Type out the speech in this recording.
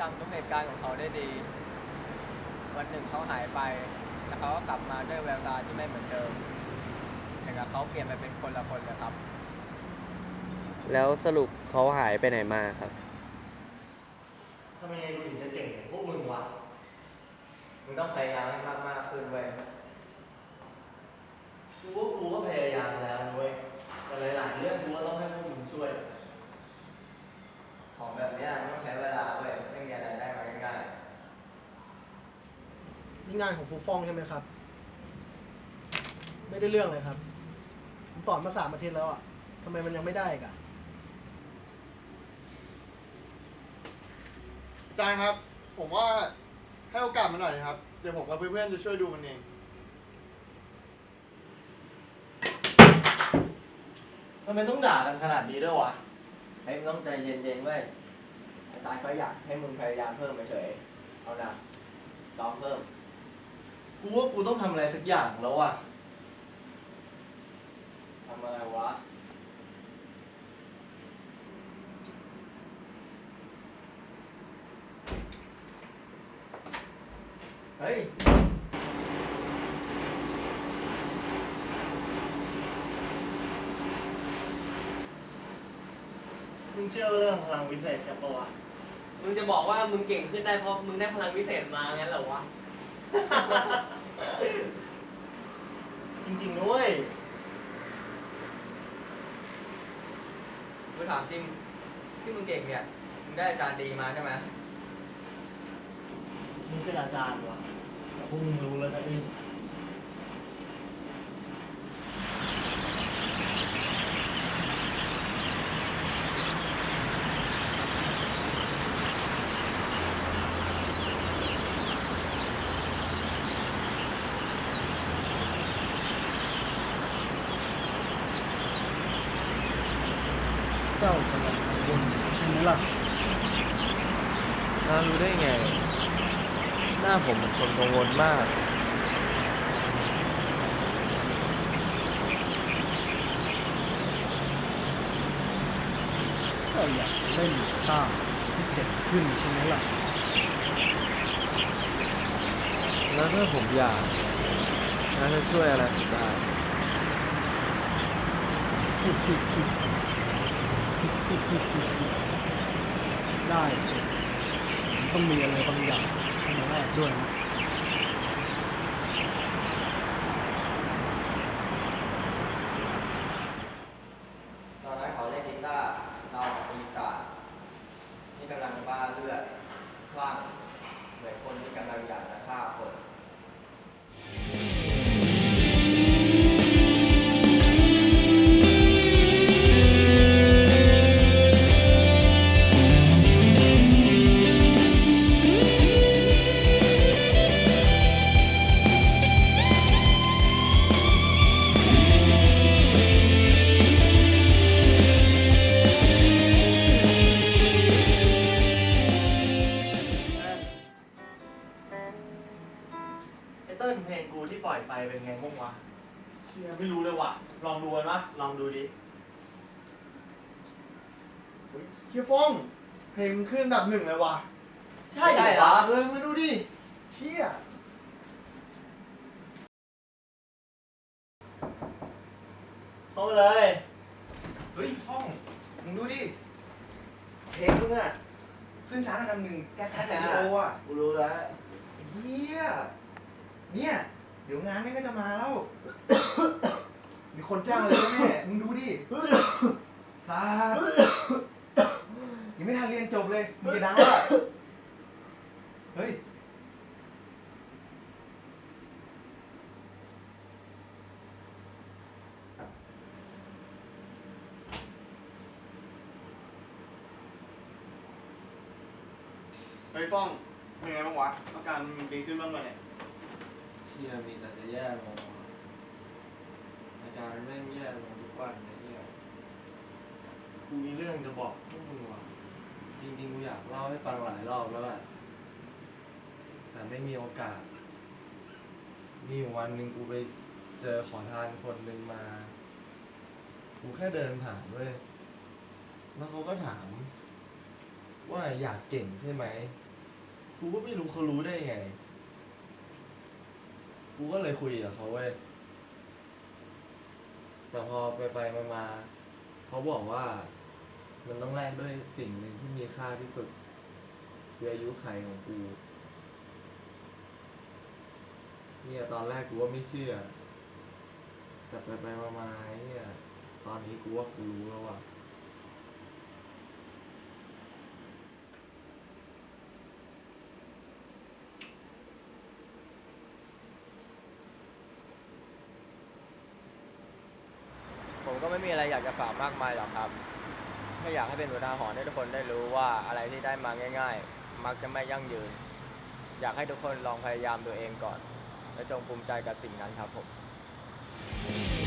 จำทุกเหตุการณ์ของเขาได้ดี วันหนึ่งเขาหายไป แล้วเขาก็กลับมาด้วยแววตาที่ไม่เหมือนเดิมแต่กับเขาเปลี่ยนไปเป็นคนละคนเลยครับ แล้วสรุปเขาหายไปไหนมาครับ ทำไมกูถึงจะเก่งอย่างพวกมึงวะ มึงต้องพยายามให้มากๆขึ้นเว้ย กูว่ากูก็พยายามแล้วนะเว้ยแต่หลายๆเรื่องกูก็ต้องให้พวกมึงช่วย ของแบบเนี้ยมันต้องใช้เวลาเว้ย ไม่มีอะไรได้มาง่าย นี่ งานของฟูฟ่องใช่ไหมครับ ไม่ได้เรื่องเลยครับ ผมสอนมาสามอาทิตย์แล้วอะทำไมมันยังไม่ได้อีกอะอาจารย์ครับ ผมว่าให้โอกาสมันหน่อยนะครับ เดี๋ยวผมกับเพื่อนๆจะช่วยดูมันเอง ทำไมต้องด่ากันขนาดนี้ด้วยวะๆเฮ้ยมึงต้องใจเย็นๆเว้ยอาจารย์ก็อยากให้มึงพยายามเพิ่มไปเฉยๆเอานะซ้อมเพิ่ม กูว่ากูต้องทำอะไรสักอย่างแล้วอะ ทำอะไรวะ เฮ้ย มึงเชื่อเรื่องพลังวิเศษกันปะวะมึงจะบอกว่ามึงเก่งขึ้นได้เพราะมึงได้พลังพิเศษมางั้นเหรอวะ จริงๆด้วยกูถามจริงที่มึงเก่งเนี่ยมึงได้อาจารย์ดีมาใช่ไหมมึงใช่อาจารย์วะแต่พวกมึงรู้แล้วนะพี่ เจ้ากำลังกังวลใช่ไหมล่ะน้ารู้ได้ไง หน้าผมเป็นคนกังวลมาก ก็อยากจะเล่นกีตาร์ให้เก่งขึ้นใช่ไหมล่ะแล้วถ้าผมอยากน้าจะช่วยอะไรผมได้ ได้สิต้องมีอะไรบางอย่างเข้ามาแลกด้วยนะตอนนั้นเขาเล่นกีตาร์เรามีกาดนี่กำลังบ้าเลือดคลั่งเหมือนคนที่กำลังอยากจะฆ่าคน ชี่ยไม่รู้เลยว่ะ ลองดูกันวะลองดูดิเฮ้ยเชี่ยฟ้อง เพลงมึงขึ้นอันดับหนึ่งเลยว่ะใช่ใช่เหรอวะเออมาดูดิเชี่ยเข้าไปเลย เฮ้ยฟ้องมึงดูดิเพลงมึงอะขึ้นชาร์ตอันดับหนึ่งแก๊สแท็กเรดิโออะกูรู้แล้ว เฮียเนี่ย เดี๋ยวงานแม่งก็จะมาแล้ว มีคนจ้างเลยนะแม่ มึงดูดิซาดยังไม่ทันเรียนจบเลย มึงจะดังแล้วอะเฮ้ย เฮ้ยฟ้องเป็นไงบ้างวะอาการมันดีขึ้นบ้างไหมเนี่ย เชี่ยมีแต่จะแย่ลงอาการแม่งแย่ลงทุกวันเลยเนี่ยกูมีเรื่องจะบอกพวกมึงว่ะจริงๆกูอยากเล่าให้ฟังหลายรอบแล้วแหละแต่ไม่มีโอกาส มีอยู่วันหนึ่งกูไปเจอขอทานคนหนึ่งมา กูแค่เดินผ่านเว้ยแล้วเขาก็ถาม ว่าอยากเก่งใช่ไหม กูก็ไม่รู้เขารู้ได้ไง กูก็เลยคุยกับเขาเว้ย แต่พอไปไปมามาเขาบอกว่า มันต้องแลกด้วยสิ่งหนึ่งที่มีค่าที่สุดคืออายุไขของกู เนี่ยตอนแรกกูว่าไม่เชื่อ แต่ไปไปมามาเนี่ย ตอนนี้กูว่ากูรู้แล้วว่ะ ก็ไม่มีอะไรอยากจะฝากมากมายหรอกครับแค่อยากให้เป็นอุทาหรณ์ให้ทุกคนได้รู้ว่าอะไรที่ได้มาง่าย ๆ มักจะไม่ยั่งยืน อยากให้ทุกคนลองพยายามตัวเองก่อน และจงภูมิใจกับสิ่งนั้นครับผม